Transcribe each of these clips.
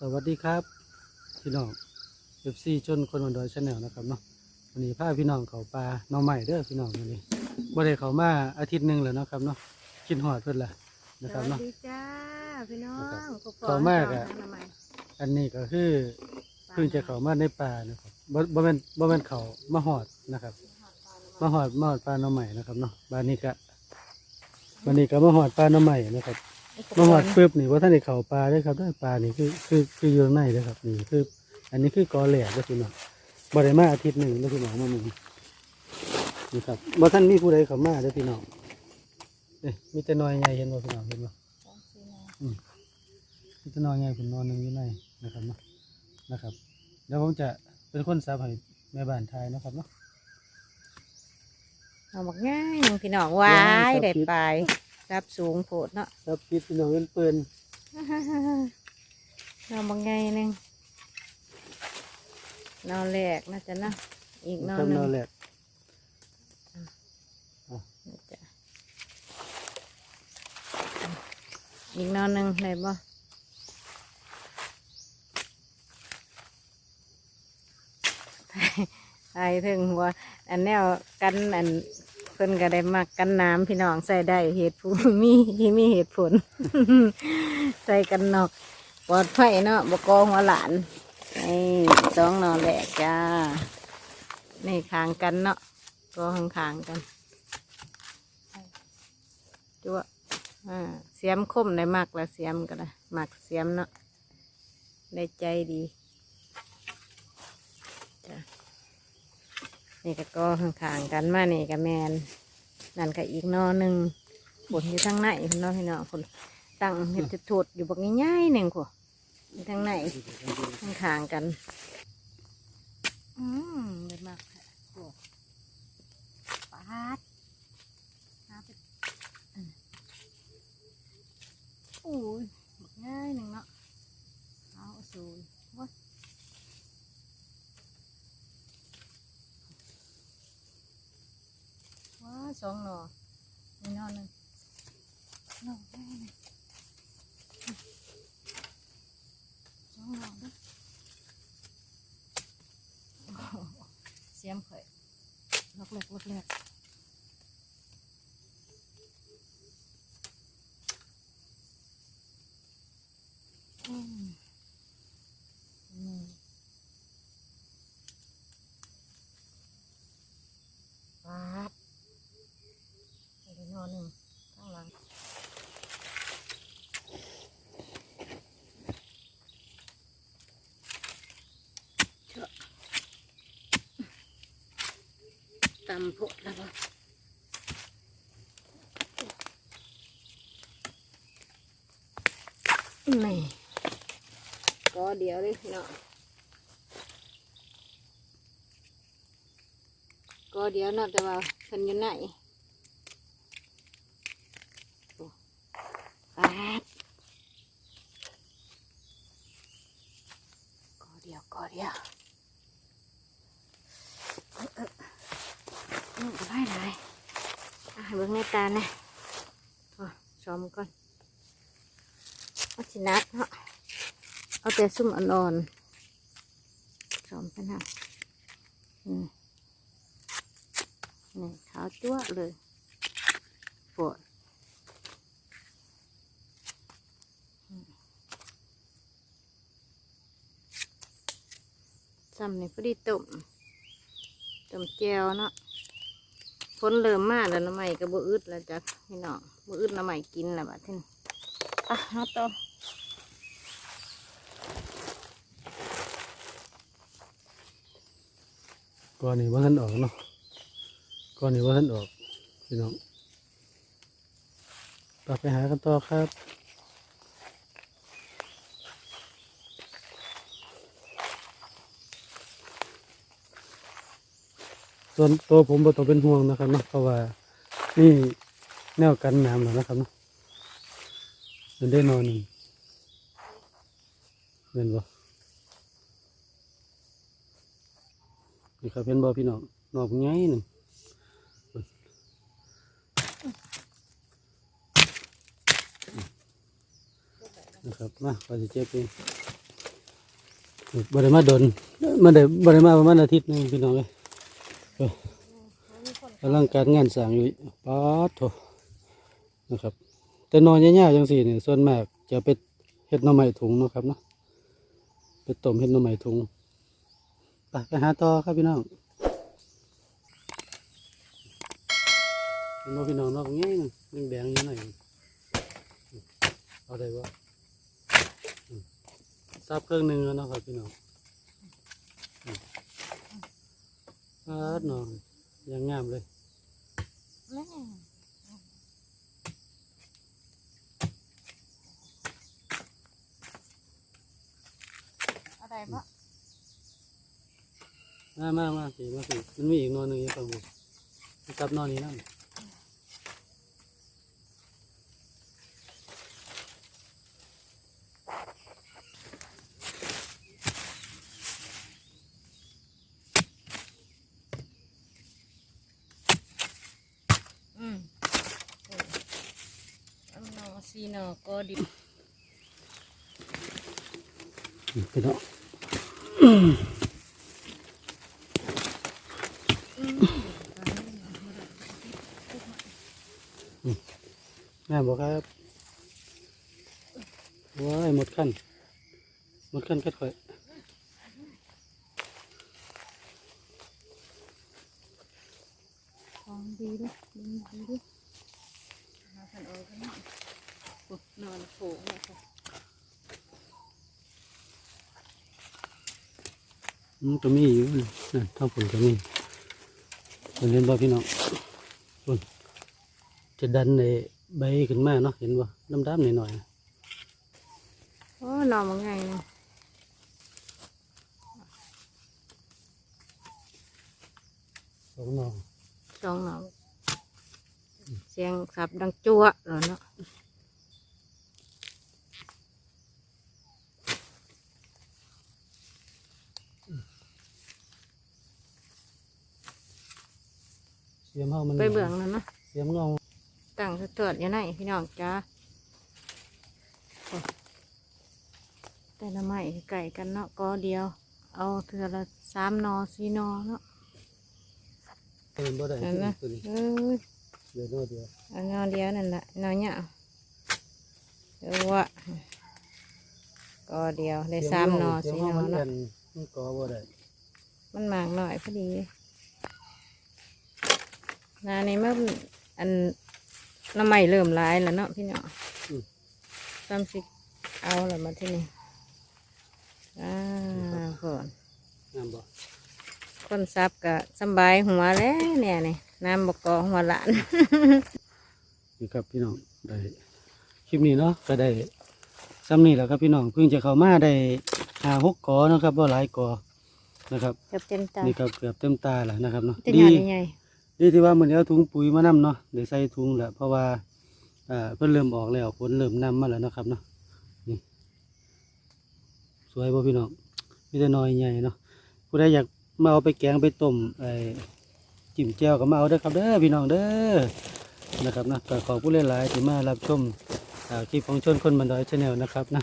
สวัสดีครับ พี่น้องเอฟซีจนคนวันดอยชาแนลนะครับเนาะวันนี้พาพี่น้องเขาปลาหน้องใหม่เด้อพี่น้องวันนี้บ่ได้เขามาอาทิตย์หนึ่งแล้วเนาะครับเนาะกินหอดเพิ่นละสนะครับวัสเนาะดีจ้าพี่น้องนะครับขอบต่อมาก็ ทำไมอันนี้ก็คือเพิ่งจะเขามาในป่านะครับบ่บ่แม่นบ่แม่นเขามาหอดนะครับ มาหอดมาหอดปลาหน้องใหม่นะครับเนาะบ้านนี้ก็วันนี้ก็มาหอดปลาหน้องใหม่นะครับ มาหอดปึ๊บนี่ว่าท่านได้เข่าปลาได้อครับได้อปลานี่คือคือคืออยู่ข้างในเลยครับนี่คือ อันนี้คือกอแหลกก็คือเนาะบ่ได้มาอาทิตย์หนึ่งแล้วพี่น้องมาหมึงนี่ครับบ่ท่านมีผู้ใดเข้ามาเด้อพี่น้องเอ้ยมีแต่น้อยใหญ่เห็นบ่พี่น้องเห็นบ่อืมมีแต่น้อยใหญ่ผมนอนหนึงอยู่ในนะครับเนาะนะครับเดี๋ยวผมจะเป็นคนสับให้แม่บ้านทายเนาะครับเนาะเอาบอกง่ายหนึ่งพี่น้องวาง่ายยครับได้ไป รับสูงโผดเนาะสับปิดพี่น้องเป็นเปืนเอาบอกง่ายหนึ่งนอนแรกนะจ๊ะเนาะอีกนอนทำหนึ่นงอนแหลกนะจ๊ะอีกนอนหนึ่งได้บ่ไปถึงว่าอันแนวกันอัน เพิ่นก็ได้มักกันน้ำพี่น้องใส่ได้เหตุผลมีที่มีเหตุผล ใส่กันนอกปลอดภัยเนาะบกอหัวหลานนี่สองนอนแหลกจ้านี่คางกันเนาะก็ข้างคางกันจัวอ่าเสียมคมได้มากละเสียมก็ได้มักเสียมเนาะได้ใจดีจ้ะ นี่ก็ก็ข้างคางๆกันมานี่กับแมนนั่นก็อีกนอหนึ่งผลอยู่ทางไหนพี่น้องพี่น้องคนตั้งเห็ดจะถดอยู่บักง่ายๆหนึ่งขวอยู่ทางไหนทางขางๆกัน อืมเลยมากค่ะโอ้ปาดหาไปอืมโอ้ยบักง่ายหนึ่งเนาะเอาสูนว้าว้า สองหน่อนี่นอนหนึ่งหน่อแม่หนึ่งสองหน่อเด้อโอ้โหเสียมเผยลกเล็กลกเล็กอืมอืมปาดอีกหน่อหนึ่งข้างหลัง ตำพดแล้วบ่นี่ก็เดี๋ยวเลยเนาะก็เดี๋ยวเนาะแต่ว่าเพิ่นอยู่ไหนโอ้ปาดก็เดี๋ยวก็เดี๋ยว อืมได้เลยอะ ให้เบิ่งในตาเนี่ยอ๋อชมก่อนเอาชินักเนาะเอาแต่ซุ่มอ่อนๆชมกันนะอืมนี่ขาวจั่วเลยปวดซ้ำนี่พอดีตุ่มจำแจวเนาะ ฝนเริ่มมาแล้วน้ำใหม่ก็บ่อึดแล้วจ้ะพี่น้องบ่อึดน้ำใหม่กินแล้วบัดนี้อะเอาต่อก่อนนี้ว่าท่านออกเนาะก่อนนี้ว่าท่านออกพี่น้องกลับไปหากันต่อครับ ส่วนตัวผมบ่ต้องเป็นห่วงนะครับเนาะเพราะว่านี่แนวกันน้ำแล้วนะครับเนาะมันได้นอนหนึ่งเห็นบ่นี่ครับเป็นบ่พี่น้องนอกใหญ่หนึ่งนะครับมาขอจะเจ็บเองบริมาโดนมาได้บริมาประมาณอาทิตย์หนึงพี่น้องเลย ออกำลังการงานสร้างอยู่ป๊าดโถนะครับ แต่นอนยากๆจังสี่เนี่ยส่วนมากจะไปเฮ็ดหน่อไม้ถุงนะครับเนาะไปต้มเฮ็ดหน่อไม้ถุงไปไปหาต่อครับพี่น้องเห็นพี่น้องเนอกง่ายนึงแดงอยู่หน่อยเอาได้บ่อืมซับเครื่องหนึงแล้วนะครับพี่น้องอืม ปาดเนาะยังงามเลยแม่อะไรบ่มามามาสิมาสิมันมีอีกนอนหนึ่งอยู่ฝั่งบุจับนอนนี้นั่น อันนอซีนอก็ดิบพี่น้องแม่บอกครับว้ายหมดขั้นหมดขั้นกัดข่อย ของดีด้วยดีดีด้วยมาขันออกกันนะโอ้นอนโผล่เนี่ยค่ะ อืมตัวมีอยู่นั่นนั่นเท่าผลตัวมีเป็นเห็นบ่พี่น้องพุ่นจะดันในใบขึ้นมาเนาะเห็นบ่ดำๆหน่อยๆโอ้นอนมันไงนะสองหนอสองนอนเสียงสับดังจั่วเหรอเนาะ สียมเฮามันไปเบื้องนั่นเนาะเสียมเงาตั้งสะเติดอยู่ไหนพี่น้องจ้าโอ้แต่ละไม้ไก่กันเนาะก็เดียว เอาเทือละสามนอสี่นอเนาะเติมบ่ได้เห็นไหมตัวนี้เอ้ยเดี๋ยวโน่เดียวเอานอเดียวนั่นแหละนอเนี่ยเดี๋ยวว่าก็เดียวได้สามนอเสียมสี่เฮานอมันเนาะแอนมันก่อบ่ได้มันหมากหน่อยพอดี นานี้มันอันน้ำใหม่เริ่มร้ายแล้วเนาะพี่เนาะอืม ซ้ำสิเอาแล้วมาที่นี่อ่าก่อนงามบ่คนซับก็สำบายหัวแล้วเนี่ยนี่น้ำบกกอหัวหลาน นี่ครับพี่น้องได้คลิปนี้เนาะก็ได้ซ้ำนี่แหละครับพี่น้องเพิ่งจะเข้ามาได้หาหกกอเนาะครับบ่หลายกอนะครับ เกือบเต็มตานี่ครับเกือบเต็มตาแล้วนะครับเนาะเป็นดีงานใหญ่ ดีที่ว่ามื้อนี้เอาถุงปุ๋ยมานํเนาะได้ใส่ถุงแหล้วเพราะว่าอ่าเพิ่นเริ่มออกแล้วฝนเริ่มนํมาแล้วนะครับเนาะนี่สวยบ่พี่น้องมีแต่น้อยใหญ่เนาะผู้ใดอยากมาเอาไปแกงไปต้มไอ้จิ้มแจ่วก็มาเอาเด้อครับเด้อพี่น้องเด้อนะครับนะก็ขอบผู้หลายที่มารับชมคลิปของชนคนบันดอยชาแนลนะครับนะ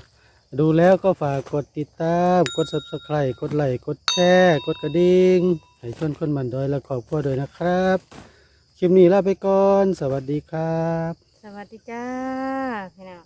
ดูแล้วก็ฝากกดติดตาม กด subscribe กดไลค์กดแชร์ กดกระดิ่ง ให้ชนคนบันดอยและขอบคุณด้วยนะครับ คลิปนี้ลาไปก่อน สวัสดีครับ สวัสดีจ้าพี่น้อง